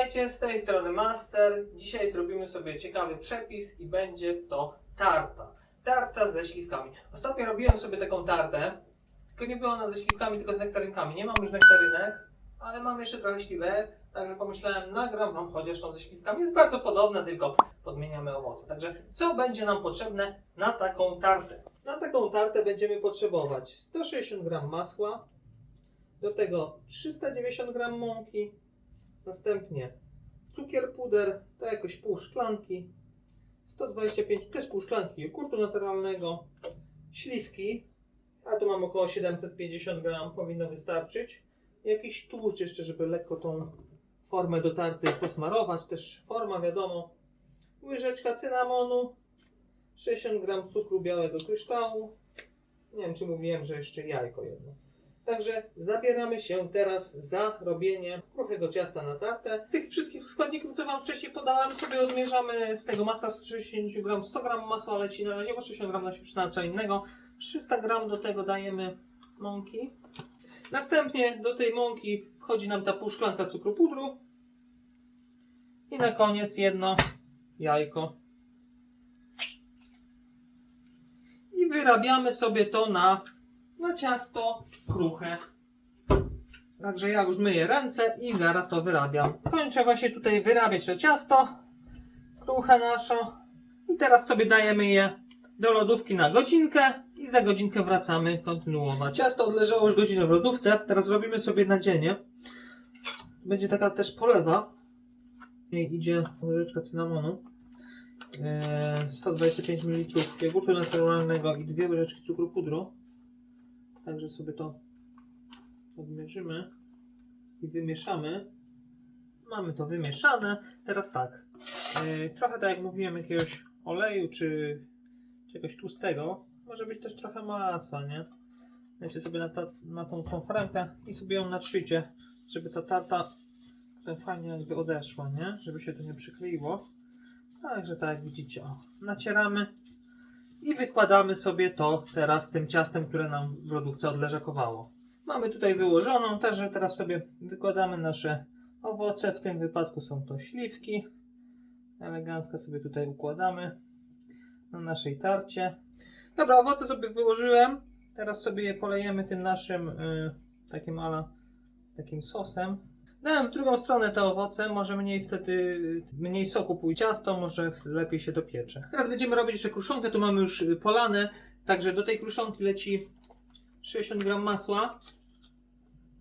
Witajcie, z tej strony Master. Dzisiaj zrobimy sobie ciekawy przepis i będzie to tarta. Tarta ze śliwkami. Ostatnio robiłem sobie taką tartę, tylko nie była ona ze śliwkami, tylko z nektarynkami. Nie mam już nektarynek, ale mam jeszcze trochę śliwek, także pomyślałem, nagram wam chociaż tą ze śliwkami. Jest bardzo podobna, tylko podmieniamy owoce. Także co będzie nam potrzebne na taką tartę? Na taką tartę będziemy potrzebować 160 g masła, do tego 390 g mąki, Następnie cukier puder, to jakoś pół szklanki, 125, też pół szklanki jogurtu naturalnego, śliwki, a tu mam około 750 gram, powinno wystarczyć. Jakiś tłuszcz jeszcze, żeby lekko tą formę do tarty posmarować, też forma wiadomo. Łyżeczka cynamonu, 60 gram cukru białego kryształu. Nie wiem czy mówiłem, że jeszcze jajko jedno. Także zabieramy się teraz za robienie kruchego ciasta na tartę. Z tych wszystkich składników, co Wam wcześniej podałem, sobie odmierzamy z tego masła 160 g, 100 g masła leci na razie, bo 60 g nam się przyda co innego. 300 g do tego dajemy mąki. Następnie do tej mąki wchodzi nam ta pół cukru pudru. I na koniec jedno jajko. I wyrabiamy sobie to na na ciasto kruche. Także ja już myję ręce i zaraz to wyrabiam. Kończę właśnie tutaj wyrabiać to ciasto kruche nasze. I teraz sobie dajemy je do lodówki na godzinkę i za godzinkę wracamy kontynuować. Ciasto odleżało już godzinę w lodówce. Teraz robimy sobie nadzienie. Będzie taka też polewa. I idzie łyżeczka cynamonu. Eee, 125 ml jogurtu naturalnego i dwie łyżeczki cukru pudru. Także sobie to odmierzymy i wymieszamy. Mamy to wymieszane. Teraz tak. Yy, trochę tak jak mówiłem, jakiegoś oleju czy czegoś tłustego. Może być też trochę masła, nie? Dajcie sobie na, ta, na tą, foremkę i sobie ją natrzyjcie, żeby ta tarta tutaj fajnie jakby odeszła, nie? Żeby się to nie przykleiło. Także tak jak widzicie, o, nacieramy i wykładamy sobie to teraz tym ciastem, które nam w lodówce odleżakowało. Mamy tutaj wyłożoną, także teraz sobie wykładamy nasze owoce. W tym wypadku są to śliwki. Elegancko sobie tutaj układamy na naszej tarcie. Dobra, owoce sobie wyłożyłem. Teraz sobie je polejemy tym naszym y, takim ala takim sosem. Dałem w drugą stronę te owoce, może mniej wtedy, mniej soku pójdzie ciasto, może lepiej się dopiecze. Teraz będziemy robić jeszcze kruszonkę, tu mamy już y, polane, także do tej kruszonki leci 60 gram masła.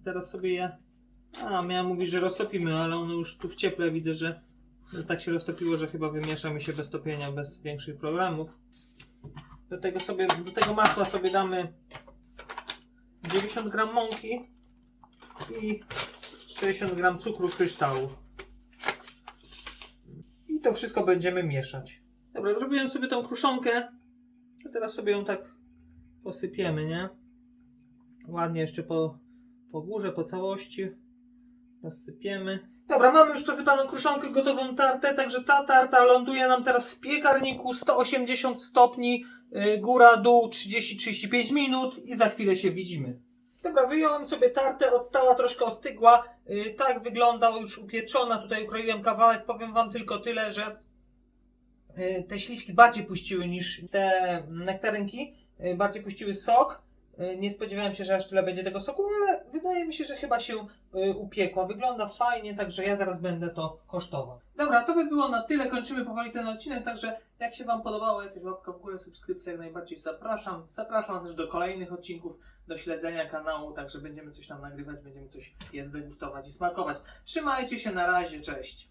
Teraz sobie je, a miałem mówić, że roztopimy, ale ono już tu w cieple widzę, że tak się roztopiło, że chyba wymieszamy się bez topienia, bez większych problemów. Do tego sobie, do tego masła sobie damy 90 gram mąki i 60 gram cukru kryształu. I to wszystko będziemy mieszać. Dobra, zrobiłem sobie tą kruszonkę. A teraz sobie ją tak posypiemy, nie? Ładnie jeszcze po, po górze, po całości. Rozsypiemy. Dobra, mamy już posypaną kruszonkę, gotową tartę, także ta tarta ląduje nam teraz w piekarniku 180 stopni, yy, góra, dół 30-35 minut i za chwilę się widzimy. Dobra, wyjąłem sobie tartę, odstała troszkę ostygła. Yy, tak wygląda już upieczona. Tutaj ukroiłem kawałek. Powiem Wam tylko tyle, że yy, te śliwki bardziej puściły niż te nektarynki. Yy, bardziej puściły sok. Yy, nie spodziewałem się, że aż tyle będzie tego soku, ale wydaje mi się, że chyba się yy, upiekła. Wygląda fajnie, także ja zaraz będę to kosztował. Dobra, to by było na tyle. Kończymy powoli ten odcinek, także jak się Wam podobało, jakaś łapka w górę, subskrypcja jak najbardziej zapraszam. Zapraszam też do kolejnych odcinków do śledzenia kanału, także będziemy coś tam nagrywać, będziemy coś je zdegustować i smakować. Trzymajcie się, na razie, cześć!